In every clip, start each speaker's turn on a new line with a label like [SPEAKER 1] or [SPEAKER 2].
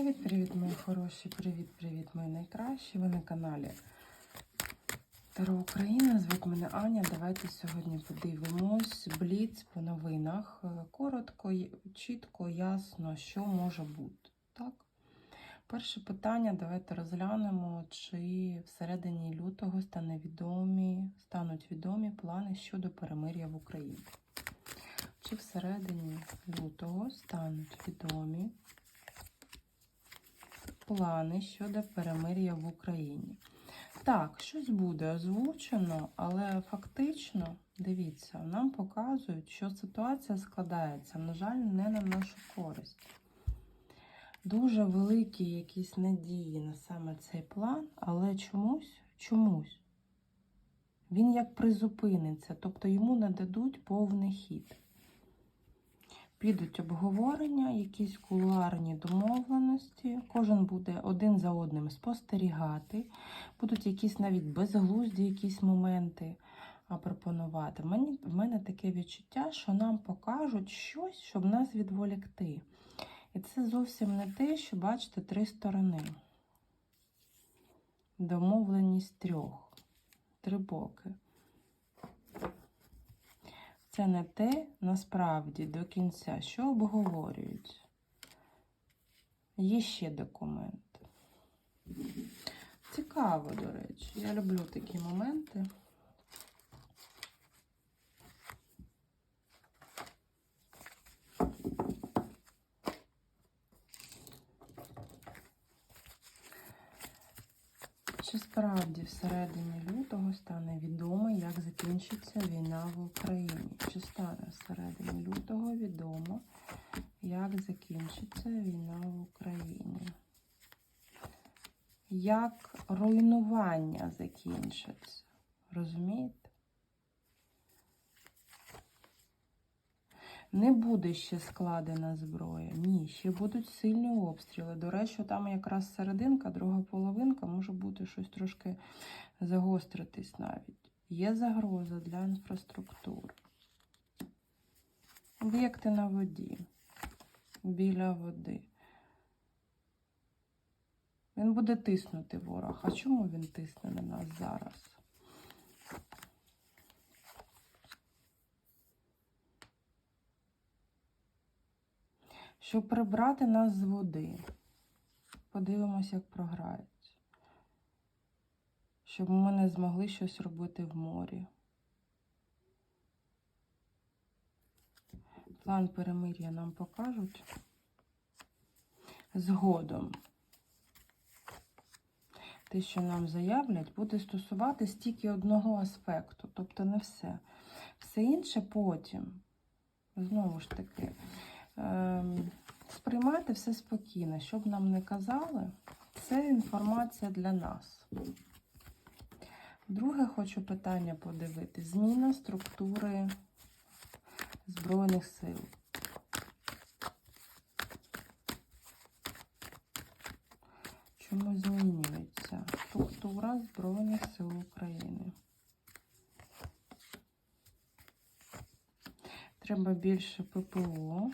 [SPEAKER 1] Привіт-привіт, мої хороші! Привіт-привіт, мої найкращі! Ви на каналі Таро Україна. Звуть мене Аня. Давайте сьогодні подивимось бліц по новинах. Е, Коротко, чітко, ясно, що може бути. Так? Перше питання. Давайте розглянемо, чи всередині лютого стане відомі, стануть відомі плани щодо перемир'я в Україні. Чи всередині лютого стануть відомі плани щодо перемир'я в Україні. Так, щось буде озвучено, але фактично, дивіться, нам показують, що ситуація складається, на жаль, не на нашу користь. Дуже великі якісь надії на саме цей план, але чомусь, чомусь він як призупиниться, тобто йому не дадуть повний хід. Підуть обговорення, якісь кулуарні домовленості. Кожен буде один за одним спостерігати. Будуть якісь навіть безглузді якісь моменти пропонувати. Мені, в мене таке відчуття, що нам покажуть щось, щоб нас відволікти. І це зовсім не те, що бачите три сторони. Домовленість трьох. Три боки. Це не те насправді до кінця, що обговорюють. Є ще документ. Цікаво, до речі. Я люблю такі моменти. Чи справді всередині лютого стане відомо, як закінчиться війна в Україні? Чи стане всередині лютого відомо, як закінчиться війна в Україні? Як руйнування закінчиться? Розумієте? Не буде ще складена зброя. Ні, ще будуть сильні обстріли. До речі, там якраз серединка, друга половинка може бути щось трошки загостритись навіть. Є загроза для інфраструктури. Об'єкти на воді, біля води. Він буде тиснути ворог. А чому він тисне на нас зараз? Щоб прибрати нас з води. Подивимось, як програють. Щоб ми не змогли щось робити в морі. План перемир'я нам покажуть згодом. Те, що нам заявлять, буде стосуватись тільки одного аспекту, тобто не все. Все інше потім, знову ж таки, сприймати все спокійно, щоб нам не казали, це інформація для нас. Друге, хочу питання подивити: зміна структури Збройних сил. Чому змінюється структура Збройних сил України? Треба більше ППО,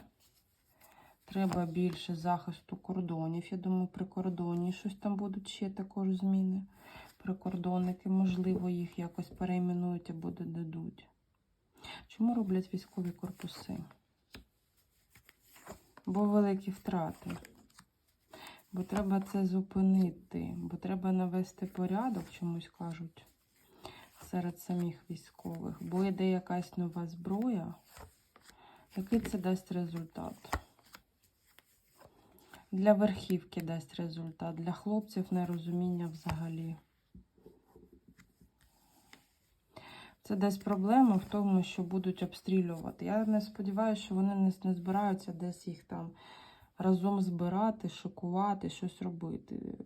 [SPEAKER 1] треба більше захисту кордонів. Я думаю, при кордоні щось там будуть ще також зміни. Прикордонники, можливо, їх якось перейменують або додадуть. Чому роблять військові корпуси? Бо великі втрати. Бо треба це зупинити, бо треба навести порядок, чомусь кажуть, серед самих військових. Бо йде якась нова зброя. Який це дасть результат? Для верхівки дасть результат, для хлопців нерозуміння взагалі. Це дасть проблему в тому, що будуть обстрілювати. Я не сподіваюся, що вони не збираються десь їх там разом збирати, шокувати, щось робити.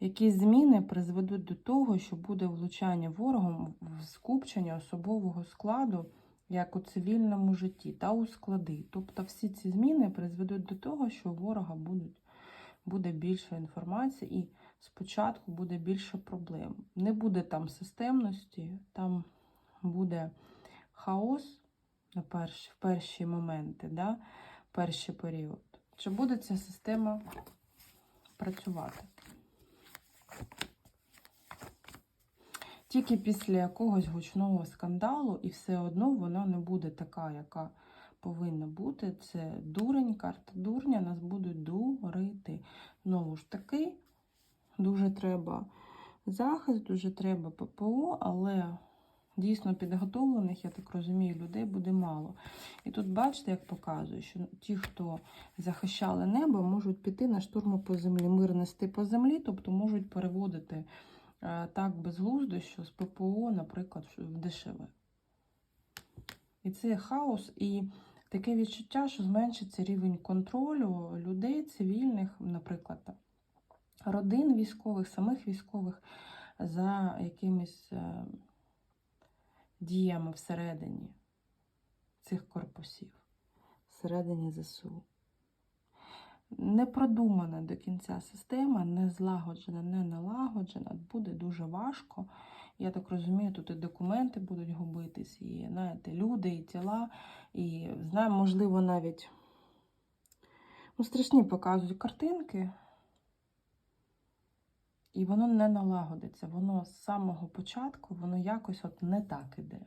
[SPEAKER 1] Якісь зміни призведуть до того, що буде влучання ворогом в скупчення особового складу, як у цивільному житті, та у склади. Тобто всі ці зміни призведуть до того, що у ворога будуть, буде більше інформації і спочатку буде більше проблем. Не буде там системності, там буде хаос на перші, в перші моменти, да? перший період. Чи буде ця система працювати? Тільки після якогось гучного скандалу, і все одно вона не буде така, яка повинна бути. Це дурень, карта дурня, нас будуть дурити. Знову ж таки, дуже треба захист, дуже треба ППО, але дійсно підготовлених, я так розумію, людей буде мало. І тут бачите, як показує, що ті, хто захищали небо, можуть піти на штурму по землі, мир нести по землі, тобто можуть переводити так безглуздо, що з ППО, наприклад, дешеве. І це хаос, і таке відчуття, що зменшиться рівень контролю людей, цивільних, наприклад, родин військових, самих військових за якимись е, діями всередині цих корпусів, всередині ЗСУ. Не продумана до кінця система, не злагоджена, не налагоджена, буде дуже важко. Я так розумію, тут і документи будуть губитись, і знаєте, люди, і тіла, і знаю, можливо, навіть ну, страшні показують картинки, і воно не налагодиться. Воно з самого початку, воно якось от не так іде.